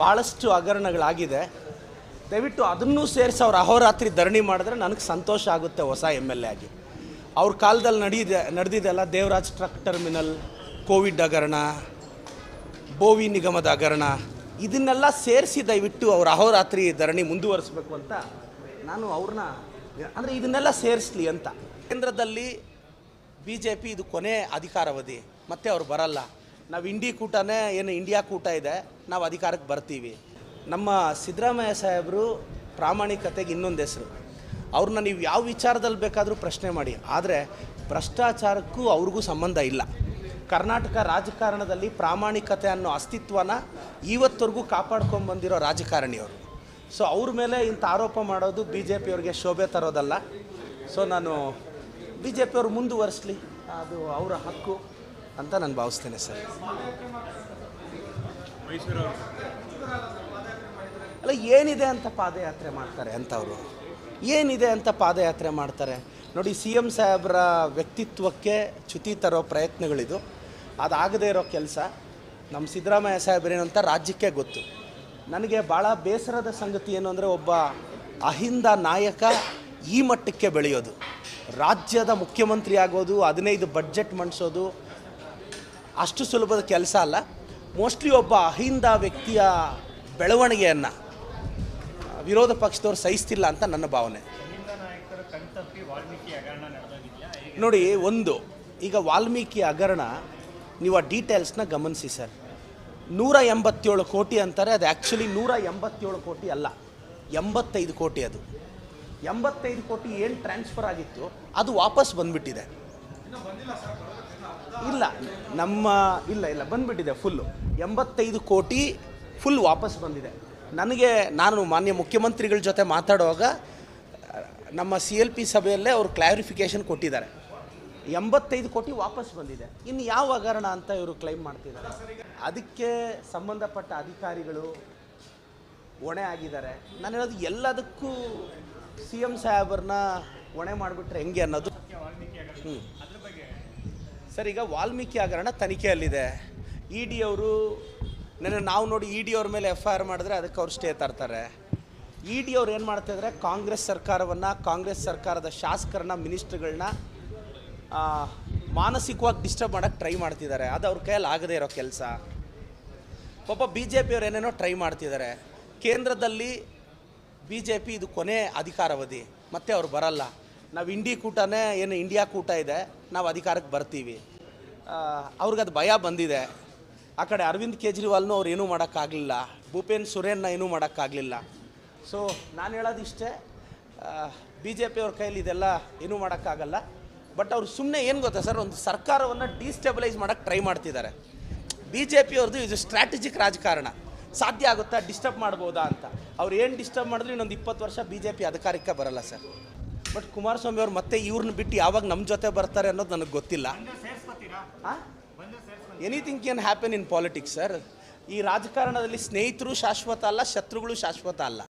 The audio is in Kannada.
ಭಾಳಷ್ಟು ಹಗರಣಗಳಾಗಿದೆ. ದಯವಿಟ್ಟು ಅದನ್ನೂ ಸೇರಿಸಿ ಅವ್ರು ಅಹೋರಾತ್ರಿ ಧರಣಿ ಮಾಡಿದ್ರೆ ನನಗೆ ಸಂತೋಷ ಆಗುತ್ತೆ ಹೊಸ ಎಂ ಎಲ್ ಎ ಆಗಿ. ಅವ್ರ ಕಾಲದಲ್ಲಿ ನಡೀದೆ ನಡೆದಿದೆಲ್ಲ ದೇವರಾಜ್ ಟ್ರಕ್ ಟರ್ಮಿನಲ್, ಕೋವಿಡ್ ಹಗರಣ, ಬೋವಿ ನಿಗಮದ ಹಗರಣ, ಇದನ್ನೆಲ್ಲ ಸೇರಿಸಿ ದಯವಿಟ್ಟು ಅವ್ರ ಅಹೋರಾತ್ರಿ ಧರಣಿ ಮುಂದುವರಿಸಬೇಕು ಅಂತ ನಾನು ಅವ್ರನ್ನ ಅಂದರೆ ಇದನ್ನೆಲ್ಲ ಸೇರಿಸ್ಲಿ ಅಂತ. ಕೇಂದ್ರದಲ್ಲಿ ಬಿ ಜೆ ಪಿ ಇದು ಕೊನೆ ಅಧಿಕಾರಾವಧಿ, ಮತ್ತೆ ಅವ್ರು ಬರಲ್ಲ. ನಾವು ಇಂಡಿ ಕೂಟನೇ ಏನು ಇಂಡಿಯಾ ಕೂಟ ಇದೆ, ನಾವು ಅಧಿಕಾರಕ್ಕೆ ಬರ್ತೀವಿ. ನಮ್ಮ ಸಿದ್ದರಾಮಯ್ಯ ಸಾಹೇಬರು ಪ್ರಾಮಾಣಿಕತೆಗೆ ಇನ್ನೊಂದು ಹೆಸರು. ಅವ್ರನ್ನ ನೀವು ಯಾವ ವಿಚಾರದಲ್ಲಿ ಬೇಕಾದರೂ ಪ್ರಶ್ನೆ ಮಾಡಿ, ಆದರೆ ಭ್ರಷ್ಟಾಚಾರಕ್ಕೂ ಅವ್ರಿಗೂ ಸಂಬಂಧ ಇಲ್ಲ. ಕರ್ನಾಟಕ ರಾಜಕಾರಣದಲ್ಲಿ ಪ್ರಾಮಾಣಿಕತೆ ಅನ್ನೋ ಅಸ್ತಿತ್ವನ ಇವತ್ತವರೆಗೂ ಕಾಪಾಡ್ಕೊಂಬಂದಿರೋ ರಾಜಕಾರಣಿಯವರು ಸೊ ಅವ್ರ. ಮೇಲೆ ಇಂಥ ಆರೋಪ ಮಾಡೋದು ಬಿ ಜೆ ಪಿಯವ್ರಿಗೆ ಶೋಭೆ ತರೋದಲ್ಲ. ಸೊ ನಾನು ಬಿ ಜೆ ಪಿಯವ್ರು ಮುಂದುವರಿಸಲಿ. ಅದು ಅವರ ಹಕ್ಕು. ಅಂತ ನಾನು ಭಾವಿಸ್ತೇನೆ ಸರ್. ಅಲ್ಲ ಏನಿದೆ ಅಂತ ಪಾದಯಾತ್ರೆ ಮಾಡ್ತಾರೆ ಅಂತವರು ಏನಿದೆ ಅಂತ ಪಾದಯಾತ್ರೆ ಮಾಡ್ತಾರೆ? ನೋಡಿ ಸಿ ಎಂ ಸಾಹೇಬ್ರ ವ್ಯಕ್ತಿತ್ವಕ್ಕೆ ಚ್ಯುತಿ ತರೋ ಪ್ರಯತ್ನಗಳಿದು. ಅದಾಗದೇ ಇರೋ ಕೆಲಸ. ನಮ್ಮ ಸಿದ್ದರಾಮಯ್ಯ ಸಾಹೇಬ್ರೇನು ಅಂತ ರಾಜ್ಯಕ್ಕೆ ಗೊತ್ತು. ನನಗೆ ಭಾಳ ಬೇಸರದ ಸಂಗತಿ ಏನು ಅಂದರೆ ಒಬ್ಬ ಅಹಿಂದ ನಾಯಕ ಈ ಮಟ್ಟಕ್ಕೆ ಬೆಳೆಯೋದು. ರಾಜ್ಯದ ಮುಖ್ಯಮಂತ್ರಿ ಆಗೋದು ಹದಿನೈದು ಬಡ್ಜೆಟ್ ಮಂಡಿಸೋದು ಅಷ್ಟು ಸುಲಭದ ಕೆಲಸ ಅಲ್ಲ. ಮೋಸ್ಟ್ಲಿ ಒಬ್ಬ ಅಹಿಂದ ವ್ಯಕ್ತಿಯ ಬೆಳವಣಿಗೆಯನ್ನು ವಿರೋಧ ಪಕ್ಷದವ್ರು ಸಹಿಸ್ತಿಲ್ಲ ಅಂತ ನನ್ನ ಭಾವನೆ. ನೋಡಿ, ಒಂದು, ಈಗ ವಾಲ್ಮೀಕಿ ಹಗರಣ, ನೀವು ಆ ಡೀಟೇಲ್ಸ್ನ ಗಮನಿಸಿ ಸರ್. ನೂರ ಎಂಬತ್ತೇಳು ಕೋಟಿ ಅಂತಾರೆ, ಅದು ಆ್ಯಕ್ಚುಲಿ ನೂರ ಎಂಬತ್ತೇಳು ಕೋಟಿ ಅಲ್ಲ. ಎಂಬತ್ತೈದು ಕೋಟಿ ಅದು. ಎಂಬತ್ತೈದು ಕೋಟಿ ಏನು ಟ್ರಾನ್ಸ್ಫರ್ ಆಗಿತ್ತು, ಅದು ವಾಪಸ್ ಬಂದ್ಬಿಟ್ಟಿದೆ. ಇಲ್ಲ, ನಮ್ಮ, ಇಲ್ಲ ಇಲ್ಲ, ಬಂದುಬಿಟ್ಟಿದೆ ಫುಲ್ಲು ಎಂಬತ್ತೈದು ಕೋಟಿ ಫುಲ್ ವಾಪಸ್ ಬಂದಿದೆ. ನನಗೆ, ನಾನು ಮಾನ್ಯ ಮುಖ್ಯಮಂತ್ರಿಗಳ ಜೊತೆ ಮಾತಾಡುವಾಗ, ನಮ್ಮ ಸಿ ಎಲ್ ಪಿ ಸಭೆಯಲ್ಲೇ ಅವರು ಕ್ಲಾರಿಫಿಕೇಷನ್ ಕೊಟ್ಟಿದ್ದಾರೆ. ಎಂಬತ್ತೈದು ಕೋಟಿ ವಾಪಸ್ ಬಂದಿದೆ. ಇನ್ನು ಯಾವ ಹಗರಣ ಅಂತ ಇವರು ಕ್ಲೈಮ್ ಮಾಡ್ತಿದ್ದಾರೆ? ಅದಕ್ಕೆ ಸಂಬಂಧಪಟ್ಟ ಅಧಿಕಾರಿಗಳು ಹೊಣೆ ಆಗಿದ್ದಾರೆ. ನಾನು ಹೇಳೋದು ಎಲ್ಲದಕ್ಕೂ ಸಿ ಎಂ ಸಾಹೇಬ್ರನ್ನ ಹೊಣೆ ಮಾಡಿಬಿಟ್ರೆ ಹೆಂಗೆ ಅನ್ನೋದು? ಹ್ಞೂ ಸರ್, ಈಗ ವಾಲ್ಮೀಕಿ ಹಗರಣ ತನಿಖೆಯಲ್ಲಿದೆ. ಇ ಡಿ ಅವರು ನೆನ್ನೆ ನಾವು ನೋಡಿ ಇ ಡಿ ಅವ್ರ ಮೇಲೆ ಎಫ್ ಐ ಆರ್ ಮಾಡಿದ್ರೆ ಅದಕ್ಕೆ ಅವ್ರು ಸ್ಟೇ ತರ್ತಾರೆ. ಇ ಡಿ ಅವ್ರು ಏನು ಮಾಡ್ತಾಯಿದ್ರೆ ಕಾಂಗ್ರೆಸ್ ಸರ್ಕಾರವನ್ನು, ಕಾಂಗ್ರೆಸ್ ಸರ್ಕಾರದ ಶಾಸಕರನ್ನ, ಮಿನಿಸ್ಟ್ರ್ಗಳನ್ನ ಮಾನಸಿಕವಾಗಿ ಡಿಸ್ಟರ್ಬ್ ಮಾಡೋಕ್ಕೆ ಟ್ರೈ ಮಾಡ್ತಿದ್ದಾರೆ. ಅದು ಅವ್ರ ಕೈಯಲ್ಲಿ ಆಗದೇ ಇರೋ ಕೆಲಸ. ಪಾಪ ಬಿ ಜೆ ಪಿಯವ್ರು ಏನೇನೋ ಟ್ರೈ ಮಾಡ್ತಿದ್ದಾರೆ. ಕೇಂದ್ರದಲ್ಲಿ ಬಿ ಜೆ ಪಿ ಇದು ಕೊನೆ ಅಧಿಕಾರಾವಧಿ, ಮತ್ತೆ ಅವ್ರು ಬರಲ್ಲ. ನಾವು ಇಂಡಿ ಕೂಟನೇ ಏನು ಇಂಡಿಯಾ ಕೂಟ ಇದೆ, ನಾವು ಅಧಿಕಾರಕ್ಕೆ ಬರ್ತೀವಿ. ಅವ್ರಿಗದು ಭಯ ಬಂದಿದೆ. ಆ ಕಡೆ ಅರವಿಂದ್ ಕೇಜ್ರಿವಾಲ್ನೂ ಅವ್ರು ಏನೂ ಮಾಡೋಕ್ಕಾಗಲಿಲ್ಲ. ಭೂಪೇನ್ ಸುರೇನ್ನ ಏನೂ ಮಾಡೋಕ್ಕಾಗಲಿಲ್ಲ. ಸೊ ನಾನು ಹೇಳೋದಿಷ್ಟೇ ಬಿ ಜೆ ಪಿಯವ್ರ ಕೈಲಿ ಇದೆಲ್ಲ ಏನೂ ಮಾಡೋಕ್ಕಾಗಲ್ಲ. ಬಟ್ ಅವ್ರು ಸುಮ್ಮನೆ ಏನು ಗೊತ್ತಾ ಸರ್, ಒಂದು ಸರ್ಕಾರವನ್ನು ಡಿಸ್ಟೆಬಲೈಸ್ ಮಾಡೋಕ್ಕೆ ಟ್ರೈ ಮಾಡ್ತಿದ್ದಾರೆ ಬಿ ಜೆ ಪಿಯವ್ರದ್ದು ಇದು ಸ್ಟ್ರಾಟಜಿಕ್ ರಾಜಕಾರಣ. ಸಾಧ್ಯ ಆಗುತ್ತಾ ಡಿಸ್ಟರ್ಬ್ ಮಾಡ್ಬೋದಾ ಅಂತ. ಅವ್ರು ಏನು ಡಿಸ್ಟರ್ಬ್ ಮಾಡಿದ್ರು ಇನ್ನೊಂದು ಇಪ್ಪತ್ತು ವರ್ಷ ಬಿ ಜೆ ಪಿ ಅಧಿಕಾರಕ್ಕೆ ಬರಲ್ಲ ಸರ್. ಬಟ್ ಕುಮಾರಸ್ವಾಮಿ ಅವ್ರು ಮತ್ತೆ ಇವ್ರನ್ನ ಬಿಟ್ಟು ಯಾವಾಗ ನಮ್ಮ ಜೊತೆ ಬರ್ತಾರೆ ಅನ್ನೋದು ನನಗೆ ಗೊತ್ತಿಲ್ಲ. Anything can happen in politics sir ಈ ರಾಜಕಾರಣದಲ್ಲಿ ಸ್ನೇಹಿತರು ಶಾಶ್ವತ ಅಲ್ಲ ಶತ್ರುಗಳು ಶಾಶ್ವತ ಅಲ್ಲ.